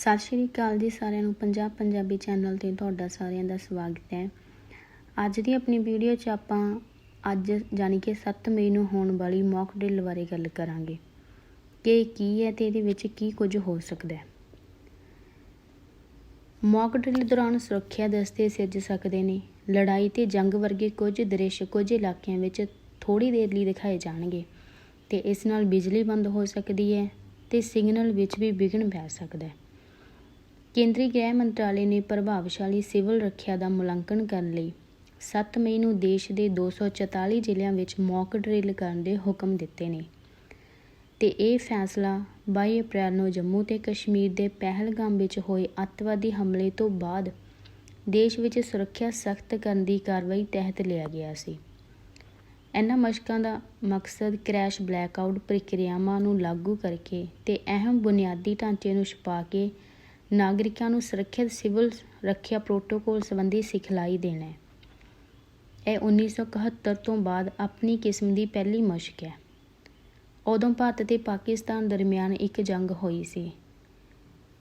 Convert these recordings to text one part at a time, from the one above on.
ਸਤਿ ਸ਼੍ਰੀ ਅਕਾਲ ਜੀ ਸਾਰਿਆਂ ਨੂੰ, ਪੰਜਾਬ ਪੰਜਾਬੀ ਚੈਨਲ ਤੇ ਤੁਹਾਡਾ ਸਾਰਿਆਂ ਦਾ ਸਵਾਗਤ ਹੈ। ਅੱਜ ਦੀ ਆਪਣੀ ਵੀਡੀਓ 'ਚ ਆਪਾਂ ਅੱਜ ਯਾਨੀ ਕਿ 7 ਮਈ ਨੂੰ ਹੋਣ ਵਾਲੀ ਮੌਕ ਡਰਿਲ ਬਾਰੇ ਗੱਲ ਕਰਾਂਗੇ। ਕਿ ਕੀ ਹੈ ਤੇ ਇਹਦੇ ਵਿੱਚ ਕੀ ਕੁਝ ਹੋ ਸਕਦਾ ਹੈ। ਮੌਕ ਡਰਿਲ ਦੌਰਾਨ ਸੁਰੱਖਿਆ ਦਸਤੇ ਸਿਰਜ ਸਕਦੇ ਨੇ। ਲੜਾਈ ਤੇ ਜੰਗ ਵਰਗੇ ਕੁਝ ਦ੍ਰਿਸ਼ ਕੁਝ ਇਲਾਕਿਆਂ ਵਿੱਚ ਥੋੜੀ ਦੇਰ ਲਈ ਦਿਖਾਏ ਜਾਣਗੇ ਤੇ ਇਸ ਨਾਲ ਬਿਜਲੀ ਬੰਦ ਹੋ ਸਕਦੀ ਹੈ ਤੇ ਸਿਗਨਲ ਵਿੱਚ ਵੀ ਵਿਘਨ ਪੈ ਸਕਦਾ ਹੈ। ਕੇਂਦਰੀ ਗ੍ਰਹਿ ਮੰਤਰਾਲੇ ਨੇ ਪ੍ਰਭਾਵਸ਼ਾਲੀ ਸਿਵਲ ਰੱਖਿਆ ਦਾ ਮੁਲਾਂਕਣ ਕਰਨ ਲਈ 7 ਮਈ ਨੂੰ ਦੇਸ਼ ਦੇ 244 ਜ਼ਿਲ੍ਹਿਆਂ ਵਿੱਚ ਮੌਕ ਡਰਿਲ ਕਰਨ ਦੇ ਹੁਕਮ ਦਿੱਤੇ ਨੇ। ਤੇ ਇਹ ਫੈਸਲਾ 22 ਅਪ੍ਰੈਲ ਨੂੰ ਜੰਮੂ ਤੇ ਕਸ਼ਮੀਰ ਦੇ ਪਹਿਲਗਾਮ ਵਿੱਚ ਹੋਏ ਅੱਤਵਾਦੀ ਹਮਲੇ ਤੋਂ ਬਾਅਦ ਦੇਸ਼ ਵਿੱਚ ਸੁਰੱਖਿਆ ਸਖਤ ਕਰਨ ਦੀ ਕਾਰਵਾਈ ਤਹਿਤ ਲਿਆ ਗਿਆ ਸੀ। ਇਹਨਾਂ ਮਸ਼ਕਾਂ ਦਾ ਮਕਸਦ ਕ੍ਰੈਸ਼ ਬਲੈਕਆਊਟ ਪ੍ਰਕਿਰਿਆਵਾਂ ਨੂੰ ਲਾਗੂ ਕਰਕੇ ਤੇ ਅਹਿਮ ਬੁਨਿਆਦੀ ਢਾਂਚੇ ਨੂੰ ਛੁਪਾ ਕੇ ਨਾਗਰਿਕਾਂ ਨੂੰ ਸੁਰੱਖਿਅਤ ਸਿਵਲ ਰੱਖਿਆ ਪ੍ਰੋਟੋਕੋਲ ਸੰਬੰਧੀ ਸਿਖਲਾਈ ਦੇਣਾ ਹੈ। ਇਹ 1971 ਤੋਂ ਬਾਅਦ ਆਪਣੀ ਕਿਸਮ ਦੀ ਪਹਿਲੀ ਮਸ਼ਕ ਹੈ। ਉਦੋਂ ਭਾਰਤ ਤੇ ਪਾਕਿਸਤਾਨ ਦਰਮਿਆਨ ਇੱਕ ਜੰਗ ਹੋਈ ਸੀ।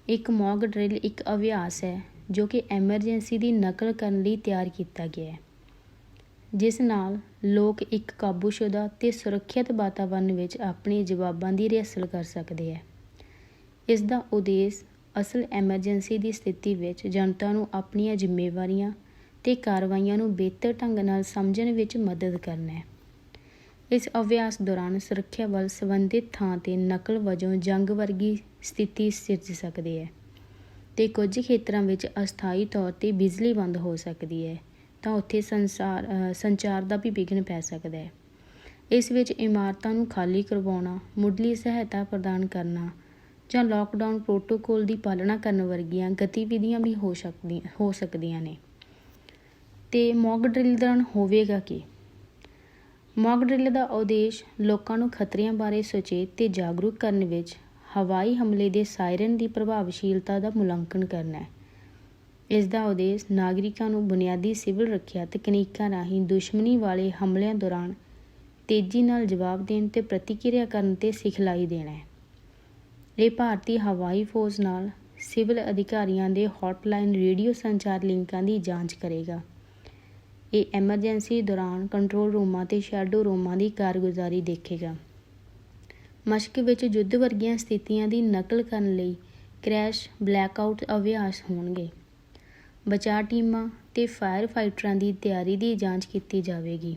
ਇੱਕ ਮੌਕ ਡਰਿਲ ਇੱਕ ਅਭਿਆਸ ਹੈ, ਜੋ ਕਿ ਐਮਰਜੈਂਸੀ ਦੀ ਨਕਲ ਕਰਨ ਲਈ ਤਿਆਰ ਕੀਤਾ ਗਿਆ ਹੈ। ਜਿਸ ਨਾਲ ਲੋਕ ਇੱਕ ਕਾਬੂਸ਼ੁਦਾ ਤੇ ਸੁਰੱਖਿਅਤ ਵਾਤਾਵਰਣ ਵਿੱਚ ਆਪਣੇ ਜਵਾਬਾਂ ਦੀ ਰਿਹਰਸਲ ਕਰ ਸਕਦੇ ਹੈ। ਇਸ ਦਾ ਉਦੇਸ਼ ਅਸਲ ਐਮਰਜੈਂਸੀ ਦੀ ਸਥਿਤੀ ਵਿੱਚ ਜਨਤਾ ਨੂੰ ਆਪਣੀਆਂ ਜ਼ਿੰਮੇਵਾਰੀਆਂ ਤੇ ਕਾਰਵਾਈਆਂ ਨੂੰ ਬਿਹਤਰ ਢੰਗ ਨਾਲ ਸਮਝਣ ਵਿੱਚ ਮਦਦ ਕਰਨਾ ਹੈ। ਇਸ ਅਭਿਆਸ ਦੌਰਾਨ ਸੁਰੱਖਿਆ ਬਲ ਸੰਬੰਧਿਤ ਥਾਂ ਤੇ ਨਕਲ ਵਜੋਂ ਜੰਗ ਵਰਗੀ ਸਥਿਤੀ ਸਿਰਜ ਸਕਦੇ ਹੈ ਤੇ ਕੁਝ ਖੇਤਰਾਂ ਵਿੱਚ ਅਸਥਾਈ ਤੌਰ ਤੇ ਬਿਜਲੀ ਬੰਦ ਹੋ ਸਕਦੀ ਹੈ, ਤਾਂ ਉੱਥੇ ਸੰਸਾਰ ਸੰਚਾਰ ਦਾ ਵੀ ਵਿਘਨ ਪੈ ਸਕਦਾ ਹੈ। ਇਸ ਵਿੱਚ ਇਮਾਰਤਾਂ ਨੂੰ ਖਾਲੀ ਕਰਵਾਉਣਾ, ਮੁੱਢਲੀ ਸਹਾਇਤਾ ਪ੍ਰਦਾਨ ਕਰਨਾ ਜਾਂ ਲੋਕਡਾਊਨ ਪ੍ਰੋਟੋਕੋਲ ਦੀ ਪਾਲਣਾ ਕਰਨ ਵਰਗੀਆਂ ਗਤੀਵਿਧੀਆਂ ਵੀ ਹੋ ਸਕਦੀਆਂ ਹੋ ਸਕਦੀਆਂ ਨੇ। ਤੇ ਮੌਕ ਡਰਿਲ ਦੌਰਾਨ ਹੋਵੇਗਾ ਕੀ? ਮੌਕ ਡਰਿਲ ਦਾ ਉਦੇਸ਼ ਲੋਕਾਂ ਨੂੰ ਖਤਰਿਆਂ ਬਾਰੇ ਸੁਚੇਤ ਤੇ ਜਾਗਰੂਕ ਕਰਨ ਵਿੱਚ ਹਵਾਈ ਹਮਲੇ ਦੇ ਸਾਇਰਨ ਦੀ ਪ੍ਰਭਾਵਸ਼ੀਲਤਾ ਦਾ ਮੁਲਾਂਕਣ ਕਰਨਾ ਹੈ। ਇਸ ਦਾ ਉਦੇਸ਼ ਨਾਗਰਿਕਾਂ ਨੂੰ ਬੁਨਿਆਦੀ ਸਿਵਲ ਰੱਖਿਆ ਤਕਨੀਕਾਂ ਰਾਹੀਂ ਦੁਸ਼ਮਣੀ ਵਾਲੇ ਹਮਲਿਆਂ ਦੌਰਾਨ ਤੇਜ਼ੀ ਨਾਲ ਜਵਾਬ ਦੇਣ ਤੇ ਪ੍ਰਤੀਕਿਰਿਆ ਕਰਨ ਤੇ ਸਿਖਲਾਈ ਦੇਣਾ ਹੈ। ਇਹ ਭਾਰਤੀ ਹਵਾਈ ਫੌਜ ਨਾਲ ਸਿਵਲ ਅਧਿਕਾਰੀਆਂ ਦੇ ਹੌਟਲਾਈਨ ਰੇਡੀਓ ਸੰਚਾਰ ਲਿੰਕਾਂ ਦੀ ਜਾਂਚ ਕਰੇਗਾ। ਇਹ ਐਮਰਜੈਂਸੀ ਦੌਰਾਨ ਕੰਟਰੋਲ ਰੂਮਾਂ ਤੇ ਸ਼ੈਡੋ ਰੂਮਾਂ ਦੀ ਕਾਰਗੁਜ਼ਾਰੀ ਦੇਖੇਗਾ। ਮਸ਼ਕ ਵਿੱਚ ਯੁੱਧ ਵਰਗੀਆਂ ਸਥਿਤੀਆਂ ਦੀ ਨਕਲ ਕਰਨ ਲਈ ਕ੍ਰੈਸ਼, ਬਲੈਕਆਊਟ ਅਭਿਆਸ ਹੋਣਗੇ। ਬਚਾਅ ਟੀਮਾਂ ਤੇ ਫਾਇਰ ਫਾਈਟਰਾਂ ਦੀ ਤਿਆਰੀ ਦੀ ਜਾਂਚ ਕੀਤੀ ਜਾਵੇਗੀ।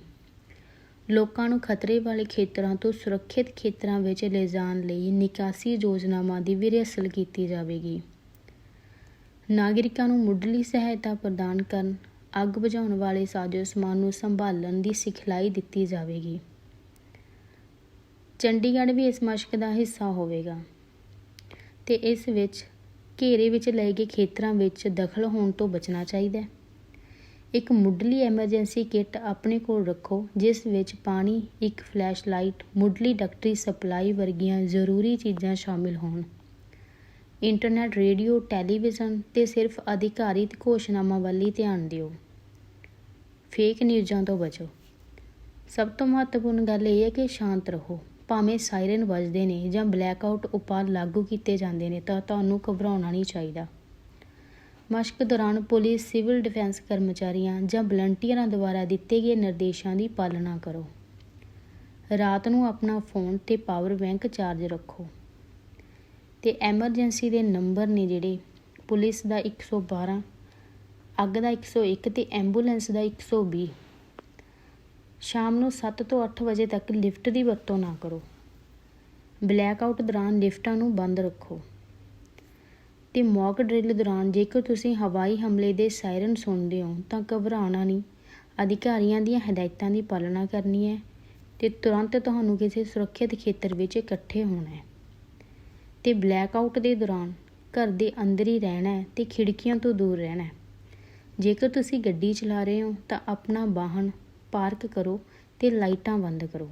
ਲੋਕਾਂ ਨੂੰ ਖਤਰੇ ਵਾਲੇ ਖੇਤਰਾਂ ਤੋਂ ਸੁਰੱਖਿਅਤ ਖੇਤਰਾਂ ਵਿੱਚ ਲਿਜਾਣ ਲਈ ਨਿਕਾਸੀ ਯੋਜਨਾਵਾਂ ਦੀ ਵੀ ਰਿਹਰਸਲ ਕੀਤੀ ਜਾਵੇਗੀ। ਨਾਗਰਿਕਾਂ ਨੂੰ ਮੁੱਢਲੀ ਸਹਾਇਤਾ ਪ੍ਰਦਾਨ ਕਰਨ, ਅੱਗ ਬੁਝਾਉਣ ਵਾਲੇ ਸਾਜ਼ੋ ਸਮਾਨ ਨੂੰ ਸੰਭਾਲਣ ਦੀ ਸਿਖਲਾਈ ਦਿੱਤੀ ਜਾਵੇਗੀ। ਚੰਡੀਗੜ੍ਹ ਵੀ ਇਸ ਮਸ਼ਕ ਦਾ ਹਿੱਸਾ ਹੋਵੇਗਾ ਤੇ ਇਸ ਵਿੱਚ ਘੇਰੇ ਵਿੱਚ ਲਏ ਗਏ ਖੇਤਰਾਂ ਵਿੱਚ ਦਖਲ ਹੋਣ ਤੋਂ ਬਚਣਾ ਚਾਹੀਦਾ ਹੈ। ਇੱਕ ਮੁੱਢਲੀ ਐਮਰਜੈਂਸੀ ਕਿੱਟ ਆਪਣੇ ਕੋਲ ਰੱਖੋ, ਜਿਸ ਵਿੱਚ ਪਾਣੀ, ਇੱਕ ਫਲੈਸ਼ਲਾਈਟ, ਮੁੱਢਲੀ ਡਾਕਟਰੀ ਸਪਲਾਈ ਵਰਗੀਆਂ ਜ਼ਰੂਰੀ ਚੀਜ਼ਾਂ ਸ਼ਾਮਿਲ ਹੋਣ। ਇੰਟਰਨੈੱਟ, ਰੇਡੀਓ, ਟੈਲੀਵਿਜ਼ਨ ਤੇ ਸਿਰਫ ਅਧਿਕਾਰਿਤ ਘੋਸ਼ਣਾਵਾਂ ਵੱਲ ਹੀ ਧਿਆਨ ਦਿਓ। ਫੇਕ ਨਿਊਜ਼ਾਂ ਤੋਂ ਬਚੋ। ਸਭ ਤੋਂ ਮਹੱਤਵਪੂਰਨ ਗੱਲ ਇਹ ਹੈ ਕਿ ਸ਼ਾਂਤ ਰਹੋ। ਭਾਵੇਂ ਸਾਇਰਨ ਵੱਜਦੇ ਨੇ ਜਾਂ ਬਲੈਕਆਊਟ ਉਪਾਅ ਲਾਗੂ ਕੀਤੇ ਜਾਂਦੇ ਨੇ ਤਾਂ ਤੁਹਾਨੂੰ ਘਬਰਾਉਣਾ ਨਹੀਂ ਚਾਹੀਦਾ। ਮਸ਼ਕ ਦੌਰਾਨ ਪੁਲਿਸ, ਸਿਵਲ ਡਿਫੈਂਸ ਕਰਮਚਾਰੀਆਂ ਜਾਂ ਵਲੰਟੀਅਰਾਂ ਦੁਆਰਾ ਦਿੱਤੇ ਗਏ ਨਿਰਦੇਸ਼ਾਂ ਦੀ ਪਾਲਣਾ ਕਰੋ। ਰਾਤ ਨੂੰ ਆਪਣਾ ਫੋਨ ਤੇ ਪਾਵਰ ਬੈਂਕ ਚਾਰਜ ਰੱਖੋ। ਤੇ ਐਮਰਜੈਂਸੀ ਦੇ ਨੰਬਰ ਨੇ ਜਿਹੜੇ, ਪੁਲਿਸ ਦਾ 112 ਅੱਗ ਦਾ 101 ਤੇ ਐਂਬੂਲੈਂਸ ਦਾ 120 ਸ਼ਾਮ ਨੂੰ 7 ਤੋਂ 8 ਵਜੇ ਤੱਕ ਲਿਫਟ ਦੀ ਵਰਤੋਂ ਨਾ ਕਰੋ। ਬਲੈਕ ਆਊਟ ਦੌਰਾਨ ਲਿਫਟਾਂ ਨੂੰ ਬੰਦ ਰੱਖੋ। ਤੇ ਮੌਕ ਡਰਿਲ ਦੌਰਾਨ ਜੇਕਰ ਤੁਸੀਂ ਹਵਾਈ ਹਮਲੇ ਦੇ ਸਾਇਰਨ ਸੁਣਦੇ ਹੋ, ਤਾਂ ਘਬਰਾਉਣਾ ਨਹੀਂ। ਅਧਿਕਾਰੀਆਂ ਦੀਆਂ ਹਦਾਇਤਾਂ ਦੀ ਪਾਲਣਾ ਕਰਨੀ ਹੈ ਤੇ ਤੁਰੰਤ ਤੁਹਾਨੂੰ ਕਿਸੇ ਸੁਰੱਖਿਅਤ ਖੇਤਰ ਵਿੱਚ ਇਕੱਠੇ ਹੋਣਾ ਹੈ। ਤੇ ਬਲੈਕਆਊਟ ਦੇ ਦੌਰਾਨ ਘਰ ਦੇ ਅੰਦਰ ਹੀ ਰਹਿਣਾ ਹੈ ਤੇ ਖਿੜਕੀਆਂ ਤੋਂ ਦੂਰ ਰਹਿਣਾ ਹੈ। ਜੇਕਰ ਤੁਸੀਂ ਗੱਡੀ ਚਲਾ ਰਹੇ ਹੋ, ਤਾਂ ਆਪਣਾ ਵਾਹਨ ਪਾਰਕ ਕਰੋ ਤੇ ਲਾਈਟਾਂ ਬੰਦ ਕਰੋ।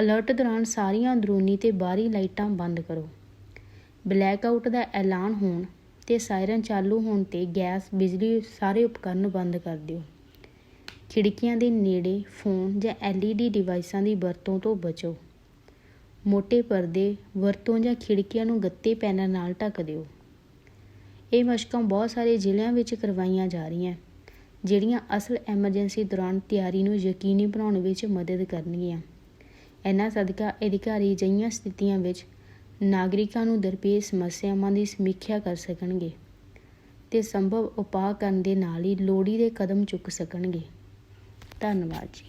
ਅਲਰਟ ਦੌਰਾਨ ਸਾਰੀਆਂ ਅੰਦਰੂਨੀ ਤੇ ਬਾਹਰੀ ਲਾਈਟਾਂ ਬੰਦ ਕਰੋ। ਬਲੈਕਆਊਟ ਦਾ ਐਲਾਨ ਹੋਣ ਤੇ ਸਾਇਰਨ ਚਾਲੂ ਹੋਣ ਤੇ ਗੈਸ, ਬਿਜਲੀ ਸਾਰੇ ਉਪਕਰਨ ਬੰਦ ਕਰ ਦਿਓ। ਖਿੜਕੀਆਂ ਦੇ ਨੇੜੇ ਫੋਨ ਜਾਂ LED ਡਿਵਾਈਸਾਂ ਦੀ ਵਰਤੋਂ ਤੋਂ ਬਚੋ। ਮੋٹے ਪਰਦੇ ਵਰਤੋਂ ਜਾਂ ਖਿੜਕੀਆਂ ਨੂੰ ਗੱਤੇ ਪੈਨਲ ਨਾਲ ਢੱਕ ਦਿਓ। ਇਹ ਮਸ਼ਕਾਂ ਬਹੁਤ ਸਾਰੇ ਜ਼ਿਲ੍ਹਿਆਂ ਵਿੱਚ ਕਰਵਾਈਆਂ ਜਾ ਰਹੀਆਂ, ਜਿਹੜੀਆਂ ਅਸਲ ਐਮਰਜੈਂਸੀ ਦੌਰਾਨ ਤਿਆਰੀ ਨੂੰ ਯਕੀਨੀ ਬਣਾਉਣ ਵਿੱਚ ਮਦਦ ਕਰਨਗੀਆਂ। ਇਹਨਾਂ ਸਦਕਾ ਅਧਿਕਾਰੀ ਅਜਿਹੀਆਂ ਸਥਿਤੀਆਂ ਵਿੱਚ ਨਾਗਰਿਕਾਂ ਨੂੰ ਦਰਪੇਸ਼ ਸਮੱਸਿਆਵਾਂ ਦੀ ਸਮੀਖਿਆ ਕਰ ਸਕਣਗੇ ਤੇ ਸੰਭਵ ਉਪਾਅ ਕਰਨ ਦੇ ਨਾਲ ਹੀ ਲੋੜੀਂਦੇ ਕਦਮ ਚੁੱਕ ਸਕਣਗੇ। ਧੰਨਵਾਦ ਜੀ।